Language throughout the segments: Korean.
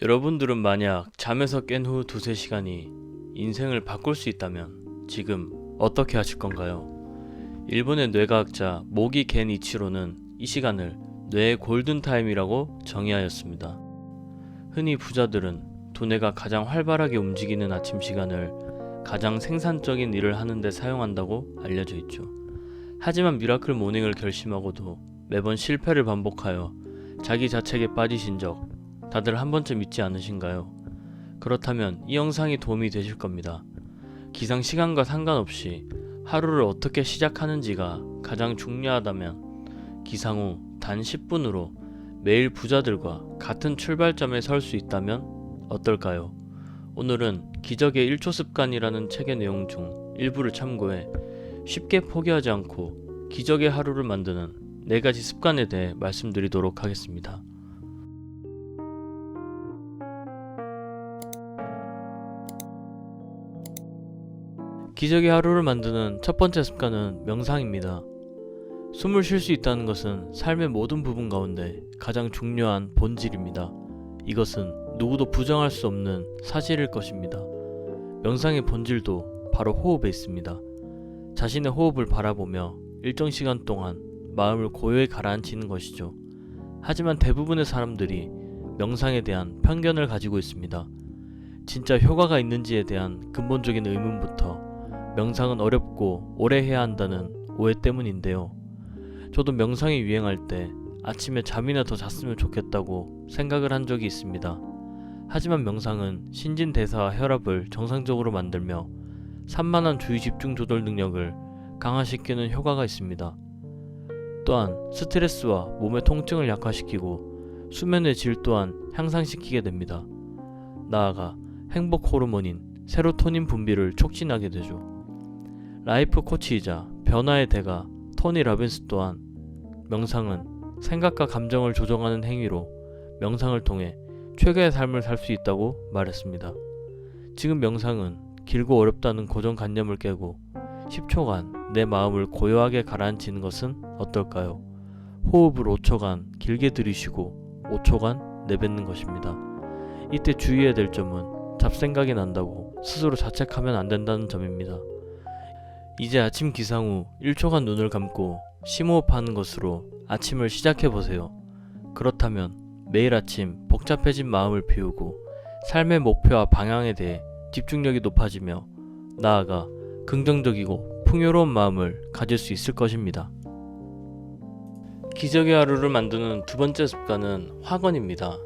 여러분들은 만약 잠에서 깬 후 두세 시간이 인생을 바꿀 수 있다면 지금 어떻게 하실 건가요? 일본의 뇌과학자 모기 겐 이치로는 이 시간을 뇌의 골든타임이라고 정의하였습니다. 흔히 부자들은 두뇌가 가장 활발하게 움직이는 아침 시간을 가장 생산적인 일을 하는데 사용한다고 알려져 있죠. 하지만 미라클 모닝을 결심하고도 매번 실패를 반복하여 자기 자책에 빠지신 적 다들 한 번쯤 있지 않으신가요? 그렇다면 이 영상이 도움이 되실 겁니다. 기상 시간과 상관없이 하루를 어떻게 시작하는지가 가장 중요하다면 기상 후 단 10분으로 매일 부자들과 같은 출발점에 설 수 있다면 어떨까요? 오늘은 기적의 1초 습관이라는 책의 내용 중 일부를 참고해 쉽게 포기하지 않고 기적의 하루를 만드는 네 가지 습관에 대해 말씀드리도록 하겠습니다. 기적의 하루를 만드는 첫 번째 습관은 명상입니다. 숨을 쉴 수 있다는 것은 삶의 모든 부분 가운데 가장 중요한 본질입니다. 이것은 누구도 부정할 수 없는 사실일 것입니다. 명상의 본질도 바로 호흡에 있습니다. 자신의 호흡을 바라보며 일정 시간 동안 마음을 고요히 가라앉히는 것이죠. 하지만 대부분의 사람들이 명상에 대한 편견을 가지고 있습니다. 진짜 효과가 있는지에 대한 근본적인 의문부터 명상은 어렵고 오래 해야 한다는 오해 때문인데요. 저도 명상이 유행할 때 아침에 잠이나 더 잤으면 좋겠다고 생각을 한 적이 있습니다. 하지만 명상은 신진대사와 혈압을 정상적으로 만들며 산만한 주의 집중 조절 능력을 강화시키는 효과가 있습니다. 또한 스트레스와 몸의 통증을 약화시키고 수면의 질 또한 향상시키게 됩니다. 나아가 행복 호르몬인 세로토닌 분비를 촉진하게 되죠. 라이프 코치이자 변화의 대가 토니 라빈스 또한 명상은 생각과 감정을 조정하는 행위로 명상을 통해 최고의 삶을 살 수 있다고 말했습니다. 지금 명상은 길고 어렵다는 고정관념을 깨고 10초간 내 마음을 고요하게 가라앉히는 것은 어떨까요? 호흡을 5초간 길게 들이쉬고 5초간 내뱉는 것입니다. 이때 주의해야 될 점은 잡생각이 난다고 스스로 자책하면 안 된다는 점입니다. 이제 아침 기상 후 1초간 눈을 감고 심호흡하는 것으로 아침을 시작해 보세요. 그렇다면 매일 아침 복잡해진 마음을 비우고 삶의 목표와 방향에 대해 집중력이 높아지며 나아가 긍정적이고 풍요로운 마음을 가질 수 있을 것입니다. 기적의 하루를 만드는 두 번째 습관은 확언입니다.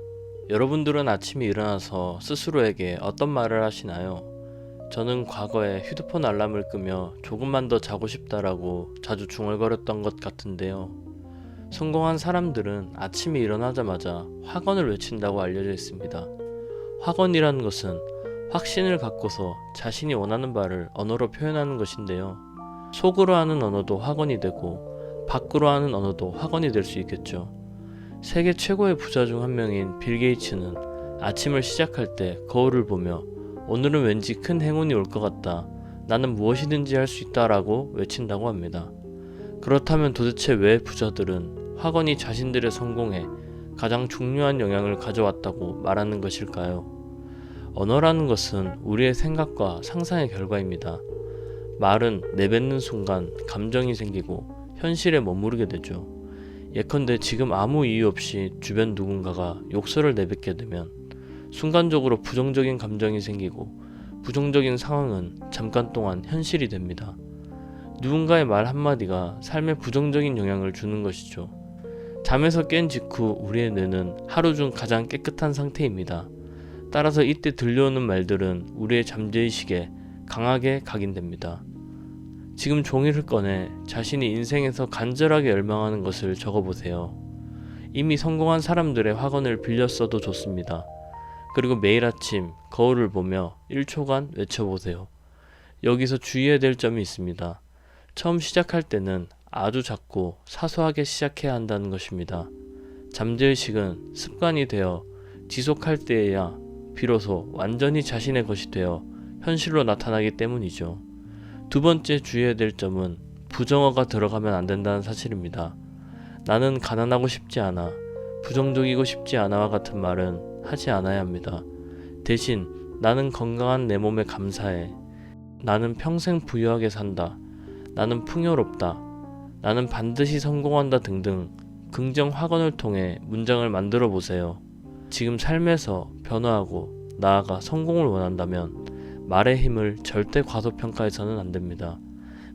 여러분들은 아침에 일어나서 스스로에게 어떤 말을 하시나요? 저는 과거에 휴대폰 알람을 끄며 조금만 더 자고 싶다라고 자주 중얼거렸던 것 같은데요. 성공한 사람들은 아침에 일어나자마자 확언을 외친다고 알려져 있습니다. 확언이라는 것은 확신을 갖고서 자신이 원하는 바를 언어로 표현하는 것인데요. 속으로 하는 언어도 확언이 되고 밖으로 하는 언어도 확언이 될 수 있겠죠. 세계 최고의 부자 중 한 명인 빌 게이츠는 아침을 시작할 때 거울을 보며 오늘은 왠지 큰 행운이 올 것 같다. 나는 무엇이든지 할 수 있다라고 외친다고 합니다. 그렇다면 도대체 왜 부자들은 확언이 자신들의 성공에 가장 중요한 영향을 가져왔다고 말하는 것일까요? 언어라는 것은 우리의 생각과 상상의 결과입니다. 말은 내뱉는 순간 감정이 생기고 현실에 머무르게 되죠. 예컨대 지금 아무 이유 없이 주변 누군가가 욕설을 내뱉게 되면 순간적으로 부정적인 감정이 생기고 부정적인 상황은 잠깐 동안 현실이 됩니다. 누군가의 말 한마디가 삶에 부정적인 영향을 주는 것이죠. 잠에서 깬 직후 우리의 뇌는 하루 중 가장 깨끗한 상태입니다. 따라서 이때 들려오는 말들은 우리의 잠재의식에 강하게 각인됩니다. 지금 종이를 꺼내 자신이 인생에서 간절하게 열망하는 것을 적어보세요. 이미 성공한 사람들의 확언을 빌려 써도 좋습니다. 그리고 매일 아침 거울을 보며 1초간 외쳐보세요. 여기서 주의해야 될 점이 있습니다. 처음 시작할 때는 아주 작고 사소하게 시작해야 한다는 것입니다. 잠재의식은 습관이 되어 지속할 때에야 비로소 완전히 자신의 것이 되어 현실로 나타나기 때문이죠. 두 번째 주의해야 될 점은 부정어가 들어가면 안 된다는 사실입니다. 나는 가난하고 싶지 않아, 부정적이고 싶지 않아와 같은 말은 하지 않아야 합니다. 대신 나는 건강한 내 몸에 감사해. 나는 평생 부유하게 산다. 나는 풍요롭다. 나는 반드시 성공한다 등등 긍정 확언을 통해 문장을 만들어 보세요. 지금 삶에서 변화하고 나아가 성공을 원한다면 말의 힘을 절대 과소평가해서는 안 됩니다.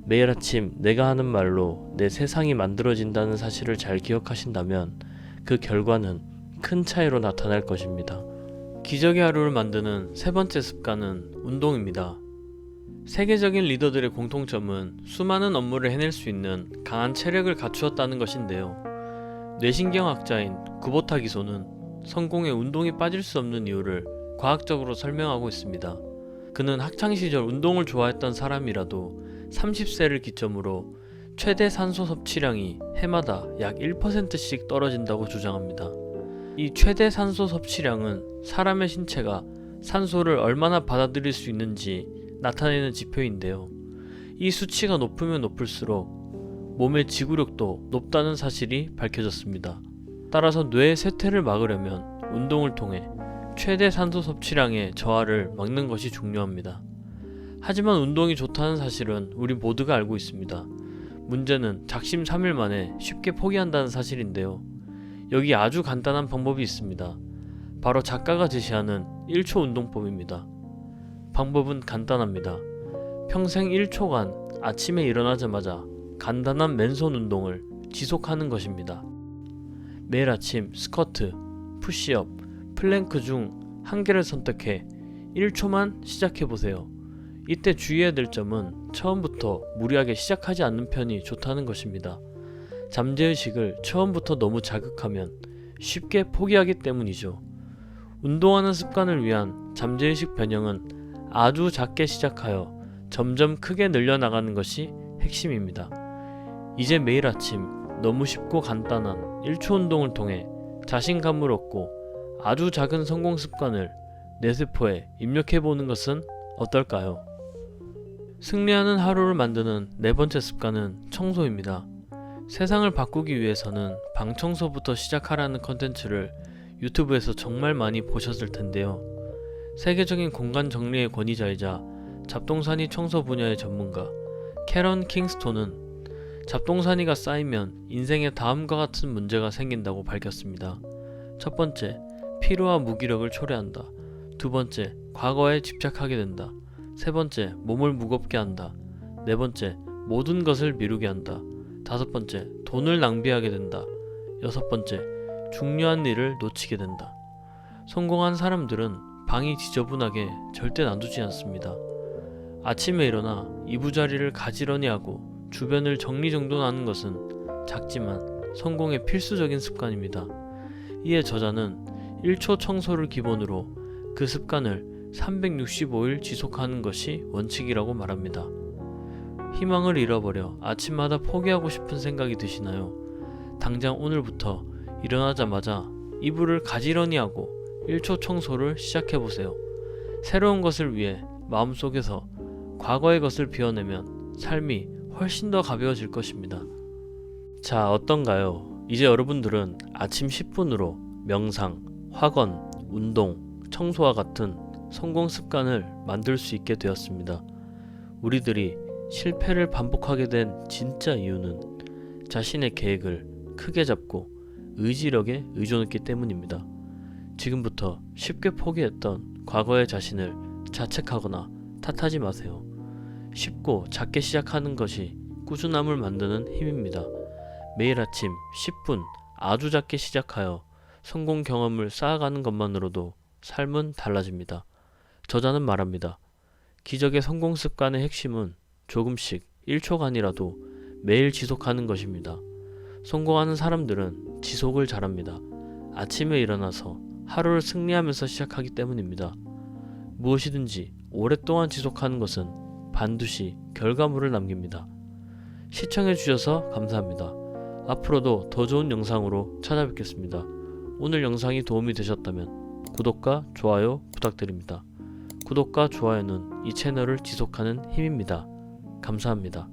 매일 아침 내가 하는 말로 내 세상이 만들어진다는 사실을 잘 기억하신다면 그 결과는 큰 차이로 나타날 것입니다. 기적의 하루를 만드는 세 번째 습관은 운동입니다. 세계적인 리더들의 공통점은 수많은 업무를 해낼 수 있는 강한 체력을 갖추었다는 것인데요. 뇌신경학자인 구보타 기소는 성공에 운동이 빠질 수 없는 이유를 과학적으로 설명하고 있습니다. 그는 학창시절 운동을 좋아했던 사람이라도 30세를 기점으로 최대 산소 섭취량이 해마다 약 1%씩 떨어진다고 주장합니다. 이 최대 산소 섭취량은 사람의 신체가 산소를 얼마나 받아들일 수 있는지 나타내는 지표인데요. 이 수치가 높으면 높을수록 몸의 지구력도 높다는 사실이 밝혀졌습니다. 따라서 뇌의 쇠퇴를 막으려면 운동을 통해 최대 산소 섭취량의 저하를 막는 것이 중요합니다. 하지만 운동이 좋다는 사실은 우리 모두가 알고 있습니다. 문제는 작심 3일 만에 쉽게 포기한다는 사실인데요. 여기 아주 간단한 방법이 있습니다. 바로 작가가 제시하는 1초 운동법입니다. 방법은 간단합니다. 평생 1초간 아침에 일어나자마자 간단한 맨손 운동을 지속하는 것입니다. 매일 아침 스쿼트, 푸시업, 플랭크 중 한 개를 선택해 1초만 시작해 보세요. 이때 주의해야 될 점은 처음부터 무리하게 시작하지 않는 편이 좋다는 것입니다. 잠재의식을 처음부터 너무 자극하면 쉽게 포기하기 때문이죠. 운동하는 습관을 위한 잠재의식 변형은 아주 작게 시작하여 점점 크게 늘려나가는 것이 핵심입니다. 이제 매일 아침 너무 쉽고 간단한 1초 운동을 통해 자신감을 얻고 아주 작은 성공 습관을 내 세포에 입력해 보는 것은 어떨까요? 승리하는 하루를 만드는 네 번째 습관은 청소입니다. 세상을 바꾸기 위해서는 방 청소부터 시작하라는 컨텐츠를 유튜브에서 정말 많이 보셨을 텐데요. 세계적인 공간 정리의 권위자이자 잡동사니 청소 분야의 전문가 캐런 킹스톤은 잡동사니가 쌓이면 인생에 다음과 같은 문제가 생긴다고 밝혔습니다. 첫 번째, 피로와 무기력을 초래한다. 두 번째, 과거에 집착하게 된다. 세 번째, 몸을 무겁게 한다. 네 번째, 모든 것을 미루게 한다. 다섯 번째, 돈을 낭비하게 된다. 여섯 번째, 중요한 일을 놓치게 된다. 성공한 사람들은 방이 지저분하게 절대 놔두지 않습니다. 아침에 일어나 이부자리를 가지런히 하고 주변을 정리정돈하는 것은 작지만 성공의 필수적인 습관입니다. 이에 저자는 1초 청소를 기본으로 그 습관을 365일 지속하는 것이 원칙이라고 말합니다. 희망을 잃어버려 아침마다 포기하고 싶은 생각이 드시나요? 당장 오늘부터 일어나자마자 이불을 가지런히 하고 1초 청소를 시작해 보세요. 새로운 것을 위해 마음속에서 과거의 것을 비워내면 삶이 훨씬 더 가벼워질 것입니다. 자, 어떤가요? 이제 여러분들은 아침 10분으로 명상, 학원, 운동, 청소와 같은 성공 습관을 만들 수 있게 되었습니다. 우리들이 실패를 반복하게 된 진짜 이유는 자신의 계획을 크게 잡고 의지력에 의존했기 때문입니다. 지금부터 쉽게 포기했던 과거의 자신을 자책하거나 탓하지 마세요. 쉽고 작게 시작하는 것이 꾸준함을 만드는 힘입니다. 매일 아침 10분 아주 작게 시작하여 성공 경험을 쌓아가는 것만으로도 삶은 달라집니다. 저자는 말합니다. 기적의 성공 습관의 핵심은 조금씩 1초간이라도 매일 지속하는 것입니다. 성공하는 사람들은 지속을 잘합니다. 아침에 일어나서 하루를 승리하면서 시작하기 때문입니다. 무엇이든지 오랫동안 지속하는 것은 반드시 결과물을 남깁니다. 시청해주셔서 감사합니다. 앞으로도 더 좋은 영상으로 찾아뵙겠습니다. 오늘 영상이 도움이 되셨다면 구독과 좋아요 부탁드립니다. 구독과 좋아요는 이 채널을 지속하는 힘입니다. 감사합니다.